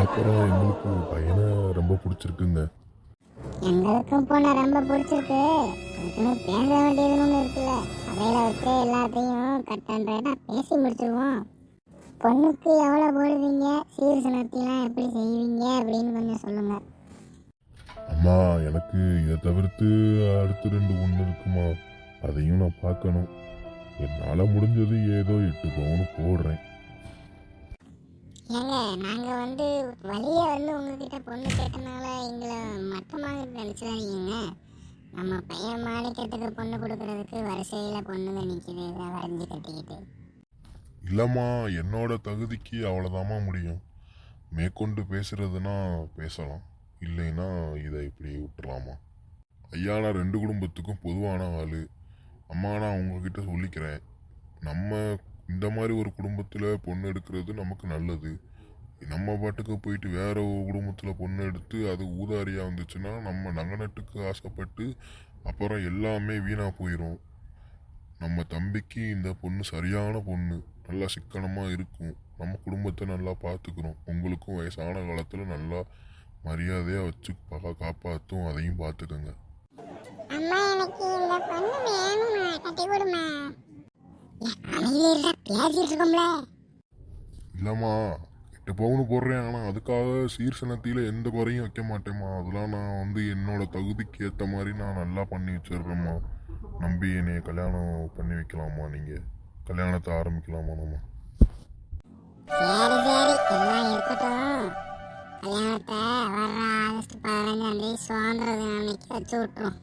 அப்புறம் எங்களுக்கு பையனை ரொம்ப பிடிச்சிருக்குங்க. எங்களுக்கும் பொண்ணை ரொம்ப பிடிச்சிருக்கு. அதுக்குன்னு பேச வேண்டியதுன்னு ஒன்று இருக்குல்ல. சபையில் வச்சு எல்லாத்தையும் கட் ரைட்டாக பேசி முடிச்சிருவோம். பொண்ணுக்கு எவ்வளோ போடுவீங்க? சீர்சனத்தைலாம் எப்படி செய்வீங்க அப்படின்னு கொஞ்சம் சொல்லுங்கள் அம்மா எனக்கு இதை தவிர்த்து அடுத்து ரெண்டு ஒன்று இருக்குமா? அதையும் நான் பார்க்கணும். என்னால் முடிஞ்சது ஏதோ எட்டு பவுன் போடுறேன். ஏங்க நாங்கள் வந்து வழியை வந்து உங்ககிட்ட பொண்ணு கேட்டனால எங்களை மட்டமாக நினச்சிடாதீங்க நம்ம பையன் மாணிக்கத்துக்கு பொண்ணு கொடுக்கறதுக்கு வரிசையில் பொண்ணுங்க நிற்கிது வரைஞ்சி கட்டிக்கிட்டு. இல்லைம்மா என்னோட தகுதிக்கு அவ்வளோதாம்மா முடியும். மேற்கொண்டு பேசுறதுன்னா பேசலாம் இல்லைன்னா இதை இப்படி விட்டுலாமா ஐயா நான் ரெண்டு குடும்பத்துக்கும் பொதுவான ஆள். அம்மா நான் உங்ககிட்ட சொல்லிக்கிறேன். நம்ம இந்த மாதிரி ஒரு குடும்பத்தில் பொண்ணு எடுக்கிறது நமக்கு நல்லது. நம்ம பாட்டுக்கு போயிட்டு வேற ஒரு குடும்பத்தில் பொண்ணு எடுத்து அது ஊதாரியாக வந்துச்சுன்னா நம்ம நகனட்டுக்கு ஆசைப்பட்டு அப்புறம் எல்லாமே வீணாக போயிடும் நம்ம தம்பிக்கு இந்த பொண்ணு சரியான பொண்ணு நல்லா சிக்கனமாக இருக்கும். நம்ம குடும்பத்தை நல்லா பார்த்துக்கிறோம் உங்களுக்கும் வயசான காலத்தில் நல்லா மரியாதையாக வச்சு பகா காப்பாற்றும் அதையும் பார்த்துக்கோங்க அம்மா எனக்கு இந்த பொண்ணு வேணுமா கட்டி கொடுமா அமைதியா பேசிட்டு இருக்கோம்ல. இல்லைம்மா எட்டு பவுனு போடுறேன். ஆனால் அதுக்காக சீர்சனத்தியில் எந்த குறையும் வைக்க மாட்டேம்மா. அதெல்லாம் நான் வந்து என்னோட தகுதிக்கு ஏற்ற மாதிரி நான் நல்லா பண்ணி வச்சிடுறேம்மா. நம்பி என்னைய கல்யாணம் பண்ணி வைக்கலாமா நீங்கள் கல்யாணத்தை ஆரம்பிக்கலாமா நம்ம? சரி சரி. எல்லாம் இருக்கட்டும். கல்யாணத்தை வர்ற ஆகஸ்ட் பதினஞ்சாம் தேதி சுதந்திர தினம் அன்னைக்கு வச்சு விட்டுரும்.